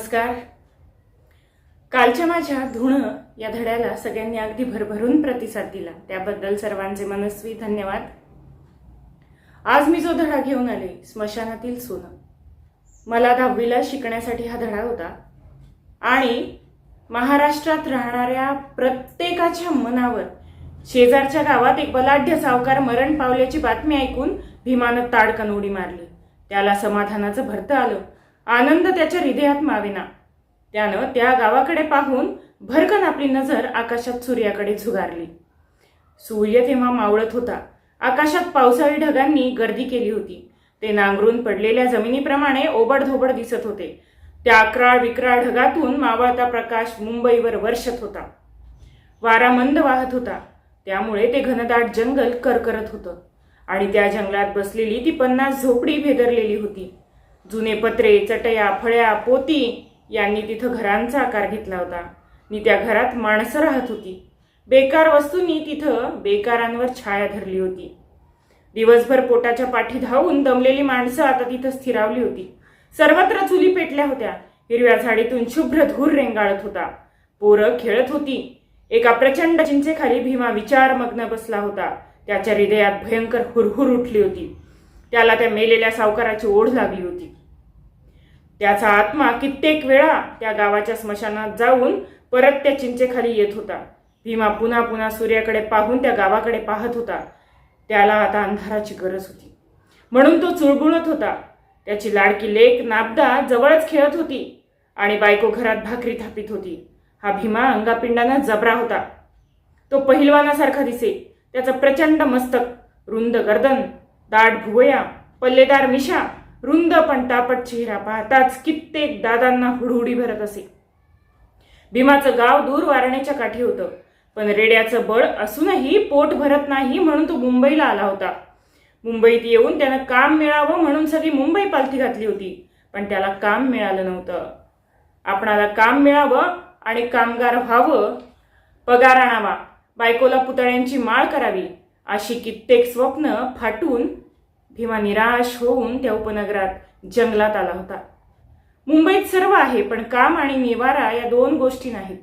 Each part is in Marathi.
नमस्कार. कालच्या माझ्या धुणं या धड्याला सगळ्यांनी अगदी भरभरून प्रतिसाद दिला. त्याबद्दल सर्वांचे मनस्वी धन्यवाद. आज मी जो धडा घेऊन आले स्मशानातील सोनं. मला दहावीला शिकण्यासाठी हा धडा होता. आणि महाराष्ट्रात राहणाऱ्या प्रत्येकाच्या मनावर शेजारच्या गावात एक बलाढ्य सावकार मरण पावल्याची बातमी ऐकून भीमानं ताडकन उडी मारली. त्याला समाधानाचं भरतं आलं. आनंद त्याच्या हृदयात मावेना. त्यानं त्या गावाकडे पाहून भरकन आपली नजर आकाशात सूर्याकडे झुगारली. सूर्य तेव्हा मावळत होता. आकाशात पावसाळी ढगांनी गर्दी केली होती. ते नांगरून पडलेल्या जमिनीप्रमाणे ओबडधोबड दिसत होते. त्या अकराळ विक्राळ ढगातून मावळता प्रकाश मुंबईवर वर्षत होता. वारा मंद वाहत होता. त्यामुळे ते घनदाट जंगल करकरत होतं. आणि त्या जंगलात बसलेली ती पन्नास झोपडी भेदरलेली होती. जुने पत्रे चटया फळ्या पोती यांनी तिथं घरांचा आकार घेतला होता. आणि त्या घरात माणसं राहत होती. बेकार वस्तूंनी तिथं बेकारांवर छाया धरली होती. दिवसभर पोटाच्या पाठी धावून दमलेली माणसं आता तिथं स्थिरावली होती. सर्वत्र चुली पेटल्या होत्या. हिरव्या झाडीतून शुभ्र धूर रेंगाळत होता. पोरं खेळत होती. एका प्रचंड चिंचेखाली भीमा विचारमग्न बसला होता. त्याच्या हृदयात भयंकर हुरहुर उठली होती. त्याला त्या मेलेल्या सावकाराची ओढ लागली होती. त्याचा आत्मा कित्येक वेळा त्या गावाच्या स्मशानात जाऊन परत त्या चिंचेखाली येत होता. भीमा पुन्हा पुन्हा सूर्याकडे पाहून त्या गावाकडे पाहत होता. त्याला आता अंधाराची गरज होती. म्हणून तो चुळबुळत होता. त्याची लाडकी लेक नाबदा जवळच खेळत होती आणि बायको घरात भाकरी थापीत होती. हा भीमा अंगापिंडानं जबरा होता. तो पहिलवानासारखा दिसे. त्याचं प्रचंड मस्तक रुंद गर्दन दाट भुवया पल्लेदार मिशा रुंद पण तापट चेहरा पाहताच कित्येक दादांना हुडहुडी भरत असे. भीमाचं गाव दूर वारण्याच्या काठी होतं पण रेड्याचं बळ असूनही पोट भरत नाही म्हणून तो मुंबईला आला होता. मुंबईत येऊन त्यानं काम मिळावं म्हणून सगळी मुंबई पालथी घातली होती पण त्याला काम मिळालं नव्हतं. आपणाला काम मिळावं आणि कामगार व्हावं पगार आणावा बायकोला पुतळ्यांची माळ करावी अशी कित्येक स्वप्न फाटून भीमा निराश होऊन त्या उपनगरात जंगलात आला होता. मुंबईत सर्व आहे पण काम आणि निवारा या दोन गोष्टी नाहीत.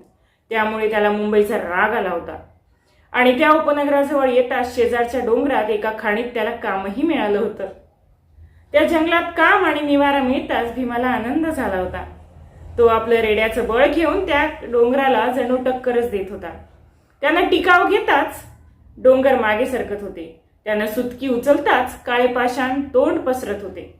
त्यामुळे त्याला मुंबईचा राग आला होता. आणि त्या उपनगराजवळ येताच शेजारच्या डोंगरात एका खाणीत त्याला कामही मिळालं होतं. त्या जंगलात काम आणि निवारा मिळताच भीमाला आनंद झाला होता. तो आपलं रेड्याचं बळ घेऊन त्या डोंगराला जणू टक्करच देत होता. त्यांना टिकाव घेताच डोंगर मागे सरकत होते. त्यानं सुतकी उचलताच काळे पाषाण तोंड पसरत होते.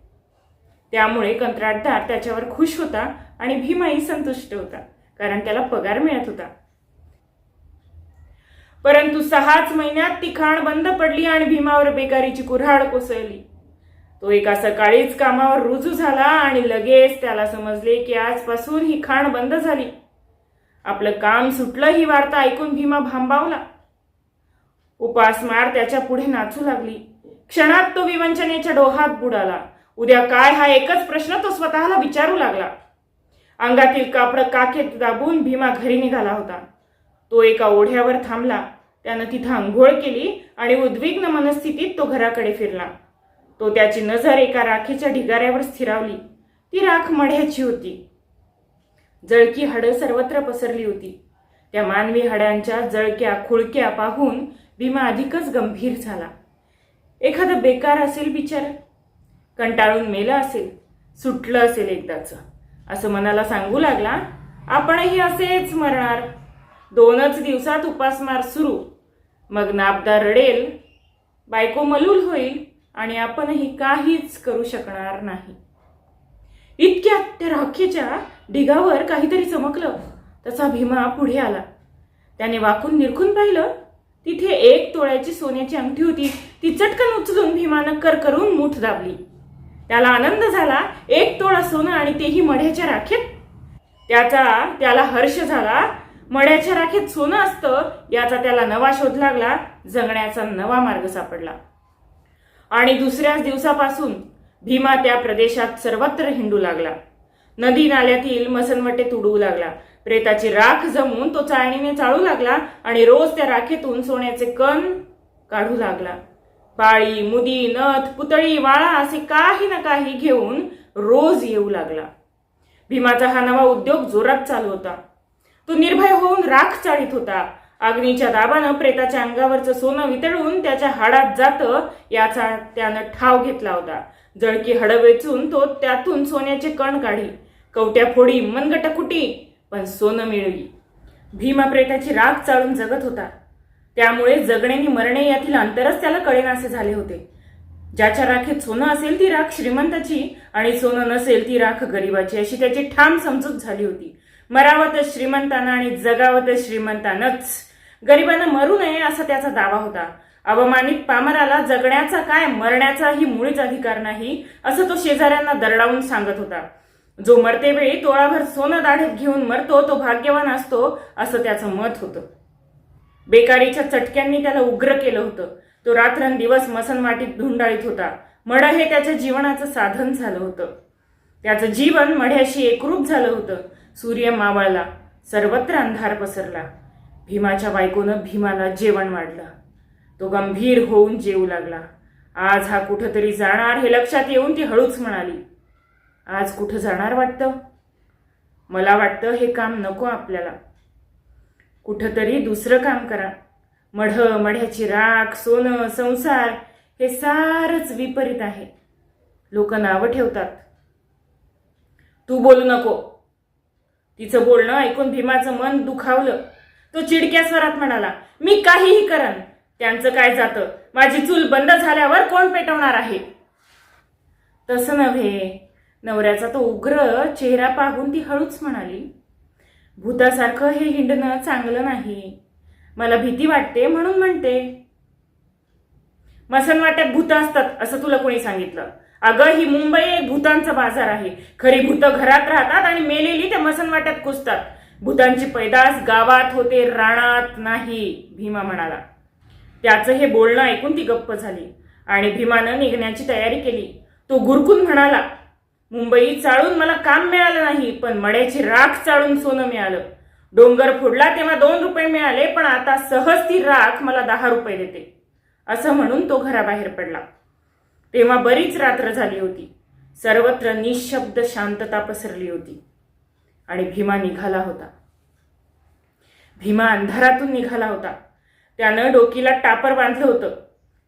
त्यामुळे कंत्राटदार त्याच्यावर खुश होता आणि भीमाही संतुष्ट होता कारण त्याला पगार मिळत होता. परंतु सहाच महिन्यात ती खाण बंद पडली आणि भीमावर बेकारीची कुऱ्हाड कोसळली. तो एका सकाळीच कामावर रुजू झाला आणि लगेच त्याला समजले की आजपासून ही खाण बंद झाली. आपलं काम सुटलं ही वार्ता ऐकून भीमा भांबावला. उपासमार त्याच्या पुढे नाचू लागली. क्षणात तो विवंचनेच्या डोहात बुडाला. उद्या काय हा एकच प्रश्न तो स्वतःला विचारू लागला. अंगातील कापड काखेत दाबून भीमा घरी निघाला होता. तो एका ओढ्यावर थांबला. त्यानं तिथं आंघोळ केली आणि उद्विग्न मनस्थितीत तो घराकडे फिरला. तो त्याची नजर एका राखीच्या ढिगाऱ्यावर स्थिरावली. ती राख मढ्याची होती. जळकी हाडं सर्वत्र पसरली होती. त्या मानवी हाडांच्या जळक्या खुळक्या पाहून भीमा अधिकच गंभीर झाला. एखादं बेकार असेल बिचार. कंटाळून मेलं असेल सुटलं असेल एकदाचं. असं मनाला सांगू लागला आपणही असेच मरणार. दोनच दिवसात उपासमार सुरू. मग नाबदा रडेल बायको मलूल होईल आणि आपणही काहीच करू शकणार नाही. इतक्यात त्या राखीच्या ढिगावर काहीतरी चमकलं तसा भीमा पुढे आला. त्याने वाकून निरखून पाहिलं तिथे एक तोळ्याची सोन्याची अंगठी होती. ती चटकन उचलून भीमानं कर करून मूठ दाबली. त्याला आनंद झाला. एक तोळा सोनं आणि तेही मढ्याच्या राखेत. त्याचा त्याला हर्ष झाला. मड्याच्या राखेत सोनं असतं याचा त्याला नवा शोध लागला. जगण्याचा नवा मार्ग सापडला. आणि दुसऱ्याच दिवसापासून भीमा त्या प्रदेशात सर्वत्र हिंडू लागला. नदी नाल्यातील मसनवटे तुडवू लागला. प्रेताची राख जमून तो चाळणीने चाळू लागला आणि रोज त्या राखेतून सोन्याचे कण काढू लागला. पाळी मुदी नथ पुतळी वाळा असे काही ना काही घेऊन रोज येऊ लागला. भीमाचा हा नवा उद्योग जोरात चालू होता. तो निर्भय होऊन राख चाळीत होता. अग्नीच्या दाबानं प्रेताच्या अंगावरचं सोनं वितळून त्याच्या हाडात जातं याचा त्यानं ठाव घेतला होता. जळकी हडं वेचून तो त्यातून सोन्याचे कण काढी. कवट्या फोडी मनगटकुटी पण सोनं मिळवली भीमा राग राख चाळून जगत होता. त्यामुळे जगणे आणि मरणे यातील अंतरच त्याला कळेनासे झाले होते. ज्याच्या राखेत सोनं असेल ती राख श्रीमंताची आणि सोनं नसेल ती राख गरिबाची अशी त्याची ठाम समजूत झाली होती. मरावं तर श्रीमंतानं आणि जगावं तर श्रीमंतानंच. गरिबांना मरू नये असा त्याचा दावा होता. अवमानित पामराला जगण्याचा काय मरण्याचाही मुळीच अधिकार नाही असं तो शेजाऱ्यांना दरडावून सांगत होता. जो मरतेवेळी तोळाभर सोनं दाढेत घेऊन मरतो तो भाग्यवान असतो असं त्याचं मत होतं. बेकारीच्या चटक्यांनी त्याला उग्र केलं होतं. तो रात्रंदिवस मसनवाटीत धुंडाळीत होता. मड हे त्याच्या जीवनाचं साधन झालं होतं. त्याचं जीवन मढ्याशी एकरूप झालं होतं. सूर्य मावळला सर्वत्र अंधार पसरला. भीमाच्या बायकोनं भीमाला जेवण वाढलं. तो गंभीर होऊन जेवू लागला. आज हा कुठंतरी जाणार हे लक्षात येऊन ती हळूच म्हणाली आज कुठं जाणार वाटतं? मला वाटतं हे काम नको आपल्याला. कुठंतरी दुसरं काम करा. मढ मढ्याची राख सोनं संसार हे सारच विपरीत आहे. लोक नावं ठेवतात. तू बोलू नको. तिचं बोलणं ऐकून भीमाचं मन दुखावलं. तो चिडक्या स्वरात म्हणाला मी काहीही करन त्यांचं काय जातं? माझी चूल बंद झाल्यावर कोण पेटवणार आहे? तसं नव्हे. नवऱ्याचा तो उग्र चेहरा पाहून ती हळूच म्हणाली भूतासारखं हे हिंडणं चांगलं नाही. मला भीती वाटते म्हणून म्हणते. मसन वाट्यात भूत असतात असं तुला कोणी सांगितलं? अगं ही मुंबई एक भूतांचा बाजार आहे. खरी भूत घरात राहतात आणि मेलेली त्या मसनवाट्यात कुसतात भूतांची पैदास गावात होते राणात नाही भीमा म्हणाला. त्याचं हे बोलणं ऐकून ती गप्प झाली आणि भीमानं निघण्याची तयारी केली. तो गुरकून म्हणाला मुंबई चाळून मला काम मिळालं नाही पण मड्याची राख चाळून सोनं मिळालं. डोंगर फोडला तेव्हा दोन रुपये मिळाले पण आता सहज ती राख मला दहा रुपये देते. असं म्हणून तो घराबाहेर पडला. तेव्हा बरीच रात्र झाली होती. सर्वत्र निशब्द शांतता पसरली होती. आणि भीमा निघाला होता. भीमा अंधारातून निघाला होता. त्यानं डोकीला टापर बांधलं होतं.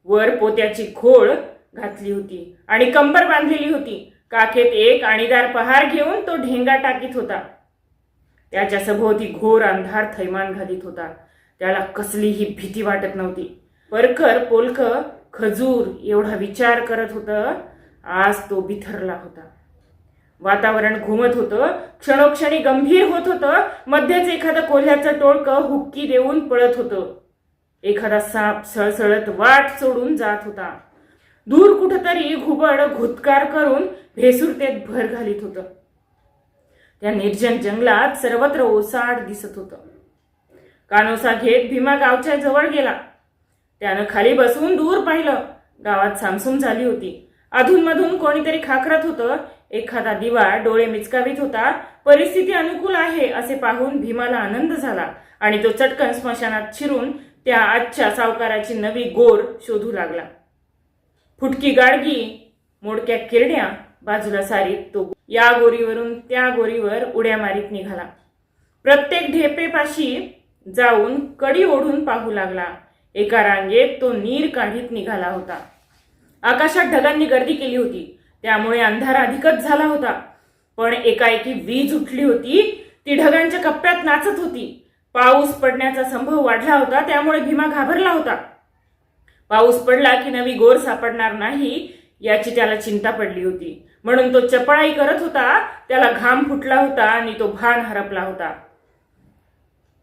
वर पोत्याची घोळ घातली होती आणि कंबर बांधलेली होती. काखेत एक आणीदार पहार घेऊन तो ढेंगा टाकीत होता. त्याच्या सभोवती घोर अंधार थैमान घालीत होता. त्याला कसलीही भीती वाटत नव्हती. परखर पोलक खजूर एवढा विचार करत होतं आज तो बिथरला होता. वातावरण घुमत होतं क्षणोक्षणी गंभीर होत होतं मध्येच एखादं कोल्ह्याचं टोळकं हुक्की देऊन पळत होतं. एखादा साप सळसळत वाट सोडून जात होता. दूर कुठंतरी घुबड घुतकार करून भेसुरतेत भर घालीत होतं. त्या निर्जन जंगलात सर्वत्र ओसाड दिसत होतं. कानोसा घेत भीमा गावच्या जवळ गेला. त्यानं खाली बसून दूर पाहिलं. गावात सामसूम झाली होती. अधूनमधून कोणीतरी खाकरत होतं. एखादा दिवा डोळे मिचकावीत होता. परिस्थिती अनुकूल आहे असे पाहून भीमाला आनंद झाला आणि तो चटकन स्मशानात शिरून त्या आजच्या सावकाराची नवी गोर शोधू लागला. फुटकी गाडगी मोडक्या किरड्या बाजूला सारीत तो या गोरीवरून त्या गोरीवर उड्या मारीत निघाला. प्रत्येक ढेपेपाशी जाऊन कडी ओढून पाहू लागला. एका रांगेत तो नीर काढीत निघाला होता. आकाशात ढगांनी गर्दी केली होती. त्यामुळे अंधार अधिकच झाला होता. पण एकाएकी वीज उठली होती. ती ढगांच्या कप्प्यात नाचत होती. पाऊस पडण्याचा संभव वाढला होता. त्यामुळे भीमा घाबरला होता. पाऊस पडला की नवी गोर सापडणार नाही याची त्याला चिंता पडली होती. म्हणून तो चपळाई करत होता त्याला घाम फुटला होता आणि तो भान हरपला होता.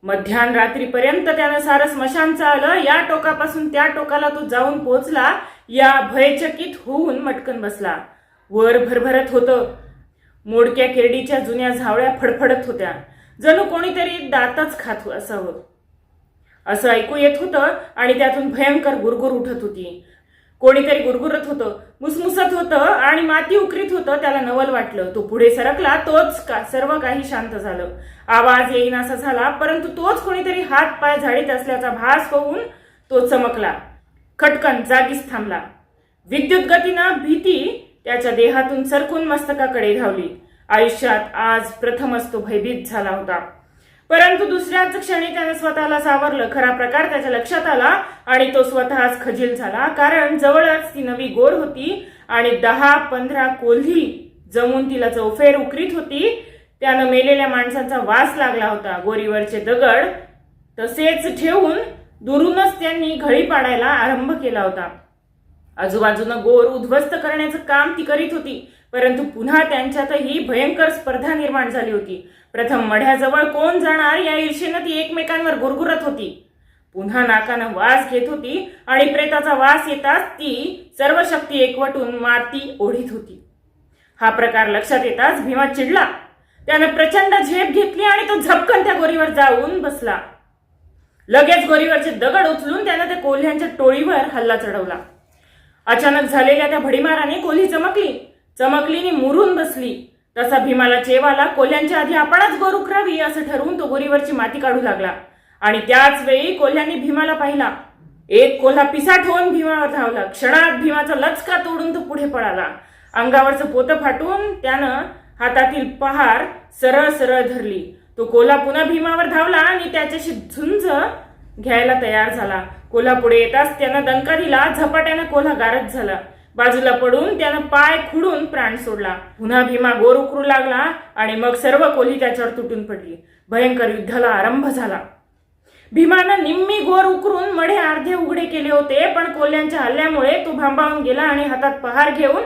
मध्यान रात्रीपर्यंत त्यानं सारं स्मशान चाललं या टोकापासून त्या टोकाला तो जाऊन पोहोचला या भयचकित होऊन मटकन बसला. वर भरभरत होतं. मोडक्या केरडीच्या जुन्या झावळ्या फडफडत होत्या. जणू कोणीतरी दातच खात असावं. असं ऐकू येत होतं आणि त्यातून भयंकर गुरगुर उठत होती. कोणीतरी गुरगुरत होतं मुसमुसत होतं आणि माती उकरीत होतं त्याला नवल वाटलं. तो पुढे सरकला तोच का सर्व काही शांत झालं. आवाज येईनासा झाला परंतु तोच कोणीतरी हात पाय झाडीत असल्याचा भास होऊन तो चमकला. खटकन जागीच थांबला. विद्युत गतीनं भीती त्याच्या देहातून सरकून मस्तकाकडे धावली. आयुष्यात आज प्रथमच तो भयभीत झाला होता. परंतु दुसऱ्याच क्षणी त्याने स्वतःला सावरलं. खरा प्रकार त्याच्या लक्षात आला आणि तो स्वतःच खजील झाला. कारण जवळच ती नवी गोर होती आणि दहा पंधरा कोल्ही जमून तिला चौफेर उकरीत होती. त्यानं मेलेल्या माणसांचा वास लागला होता. गोरीवरचे दगड तसेच ठेवून दुरूनच त्यांनी घळी पाडायला आरंभ केला होता. आजूबाजूनं गोर उद्ध्वस्त करण्याचं काम ती करीत होती. परंतु पुन्हा त्यांच्यातही भयंकर स्पर्धा निर्माण झाली होती. प्रथम मढ्याजवळ कोण जाणार या ईर्षेनं ती एकमेकांवर गुरगुरत होती. पुन्हा नाकानं वास घेत होती आणि प्रेताचा वास येताच ती सर्व शक्ती एकवटून माती ओढीत होती. हा प्रकार लक्षात येताच भीमा चिडला. त्यानं प्रचंड झेप घेतली आणि तो झपकन त्या गोरीवर जाऊन बसला. लगेच गोरीवरचे दगड उचलून त्यानं त्या कोल्ह्यांच्या टोळीवर हल्ला चढवला. अचानक झालेल्या त्या भडीमाराने कोल्ही चमकली. चमकलीने मुरून बसली. तसा भीमाला चेवाला कोल्ह्यांच्या आधी आपणच गोर उकरावी असं ठरवून तो गोरीवरची माती काढू लागला. आणि त्याच वेळी कोल्ह्यांनी भीमाला पाहिला. एक कोल्हा पिसाट होऊन भीमावर धावला. क्षणात भीमाचा लचका तोडून तो पुढे पळाला. अंगावरचं पोतं फाटून त्यानं हातातील पहार सरळ सरळ धरली. तो कोल्हा पुन्हा भीमावर धावला आणि त्याच्याशी झुंज घ्यायला तयार झाला. कोल्हा पुढे येताच त्यानं दणका दिला. झपाट्यानं कोल्हा गारद झाला. बाजूला पडून त्यानं पाय खुडून प्राण सोडला. पुन्हा भीमा गोर उकरू लागला आणि मग सर्व कोली त्याच्यावर तुटून पडली. भयंकर युद्धाला आरंभ झाला. भीमानं निम्मी गोर उकरून मढे अर्धे उघडे केले होते पण कोल्ह्यांच्या हल्ल्यामुळे तो भांबावून गेला आणि हातात पहार घेऊन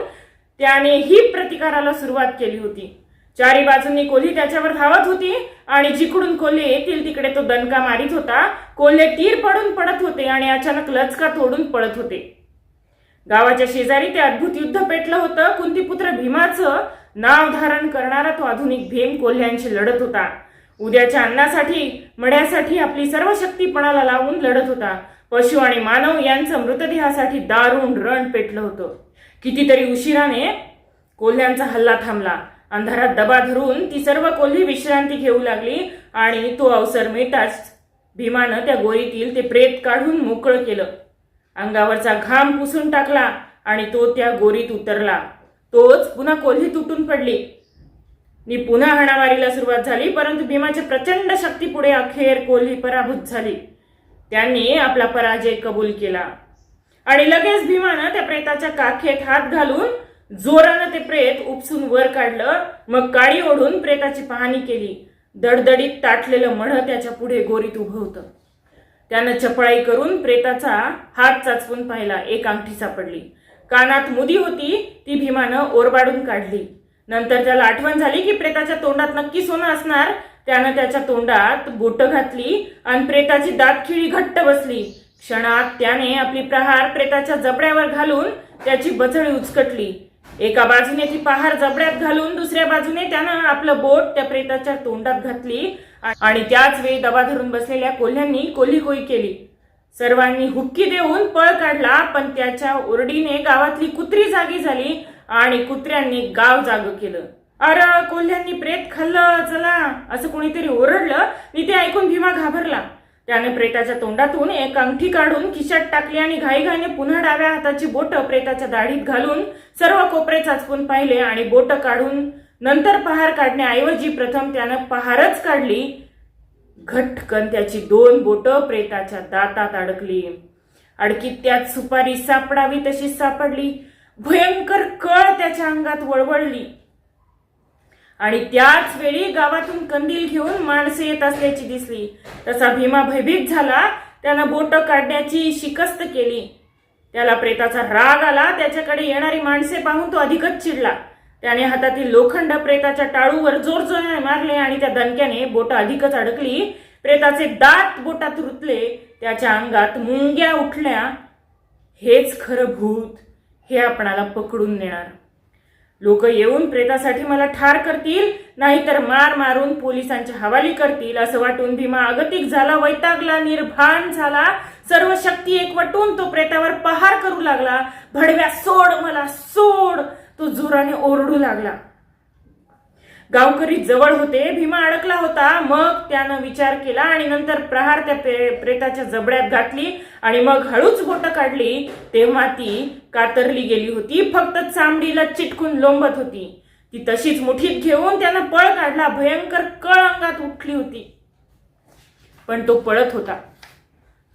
त्याने ही प्रतिकाराला सुरुवात केली होती. चारी बाजूंनी कोल्ही त्याच्यावर धावत होती आणि जिकडून कोल्हे येतील तिकडे तो दणका मारित होता. कोल्हे तीर पडून पडत होते आणि अचानक लचका तोडून पडत होते. गावाच्या शेजारी ते अद्भुत युद्ध पेटलं होतं. कुंतीपुत्र भीमाचं नाव धारण करणारा तो आधुनिक भीम कोल्ह्यांशी लढत होता. उद्याच्या अन्नासाठी मढ्यासाठी आपली सर्व शक्तीपणाला लावून लढत होता. पशु आणि मानव यांचं मृतदेहासाठी दारुण रण पेटलं होतं. कितीतरी उशिराने कोल्ह्यांचा हल्ला थांबला. अंधारात दबा धरून ती सर्व कोल्ही विश्रांती घेऊ लागली आणि तो अवसर मिळताच भीमानं त्या गोरीतील ते प्रेत काढून मोकळं केलं. अंगावरचा घाम पुसून टाकला आणि तो त्या गोरीत उतरला. तोच पुन्हा कोल्ही तुटून पडली. मी पुन्हा हाणामारीला सुरुवात झाली परंतु भीमाच्या प्रचंड शक्तीपुढे अखेर कोल्ही पराभूत झाली. त्यांनी आपला पराजय कबूल केला. आणि लगेच भीमानं त्या प्रेताच्या काखेत हात घालून जोरानं ते प्रेत उपसून वर काढलं. मग काळी ओढून प्रेताची पाहणी केली. दडदडीत ताटलेलं मढ त्याच्या पुढे गोरीत उभं होतं. त्यानं चपळाई करून प्रेताचा हात चाचपून पाहिला. एक अंगठी सापडली. कानात मुदी होती ती भीमानं ओरबाडून काढली. नंतर त्याला आठवण झाली की प्रेताच्या तोंडात नक्की सोनं असणार. त्यानं त्याच्या तोंडात बोट घातली आणि प्रेताची दातखिळी घट्ट बसली. क्षणात त्याने आपली प्रहार प्रेताच्या जबड्यावर घालून त्याची बचळी उचकटली. एका बाजूने ती पहार जबड्यात घालून दुसऱ्या बाजूने त्यानं आपलं बोट त्या प्रेताच्या तोंडात घातली आणि त्याच वेळी दबा धरून बसलेल्या कोल्ह्यांनी कोल्ही केली. सर्वांनी हुक्की देऊन पळ काढला पण त्याच्या ओरडीने गावातली कुत्री जागी झाली आणि कुत्र्यांनी गाव जाग केलं. अरे कोल्ह्यांनी प्रेत खाल्लं चला असं कोणीतरी ओरडलं मी ते ऐकून भीमा घाबरला. त्याने प्रेताच्या तोंडातून एक अंगठी काढून खिशात टाकली आणि घाईघाईने पुन्हा डाव्या हाताची बोट प्रेताच्या दाढीत घालून सर्व कोपरे चाचपून पाहिले आणि बोट काढून नंतर पहार काढण्याऐवजी प्रथम त्यानं पहारच काढली. घटकन त्याची दोन बोट प्रेताच्या दातात अडकली. अडकीत त्यात सुपारी सापडावी तशीच सापडली. भयंकर कळ त्याच्या अंगात वळवळली. आणि त्याच वेळी गावातून कंदील घेऊन माणसे येत असल्याची दिसली. तसा भीमा भयभीत झाला. त्यानं बोट काढण्याची शिकस्त केली. त्याला प्रेताचा राग आला. त्याच्याकडे येणारी माणसे पाहून तो अधिकच चिडला. त्याने हातातील लोखंड प्रेताच्या टाळूवर जोर जोराने मारले आणि त्या दणक्याने बोट अधिकच अडकली. प्रेताचे दात बोटात रुतले. त्याच्या अंगात मुंग्या उठल्या. हेच खरं भूत. हे आपणाला पकडून नेणार लोक येऊन प्रेतासाठी मला ठार करतील नाहीतर मार मारून पोलिसांच्या हवाली करतील असं वाटून भीमा अगतिक झाला वैतागला निर्भान झाला. सर्व शक्ती एकवटून तो प्रेतावर पहार करू लागला. भडव्या सोड मला सोड. तो जोराने ओरडू लागला. गावकरी जवळ होते भीमा अडकला होता. मग त्यानं विचार केला आणि नंतर प्रहार त्या प्रे- प्रेताच्या जबड्यात घातली आणि मग हळूच बोट काढली. तेव्हा ती कातरली गेली होती फक्त चामडीला चिटकून लोंबत होती. ती तशीच मुठीत घेऊन त्यानं पळ काढला भयंकर कळ अंगात उठली होती. पण तो पळत होता.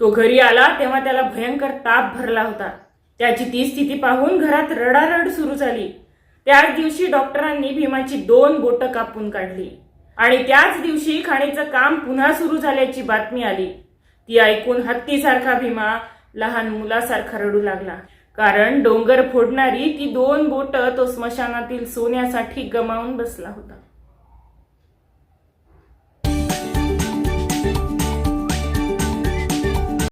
तो घरी आला तेव्हा त्याला भयंकर ताप भरला होता. त्याची ती स्थिती पाहून घरात रडारड सुरू झाली. त्याच दिवशी डॉक्टरांनी भीमाची दोन बोटं कापून काढली. आणि त्याच दिवशी खाणीचं काम पुन्हा सुरू झाल्याची बातमी आली. ती ऐकून हत्तीसारखा भीमा लहान मुलासारखा रडू लागला. कारण डोंगर फोडणारी ती दोन बोटं तो स्मशानातील सोन्यासाठी गमावून बसला होता.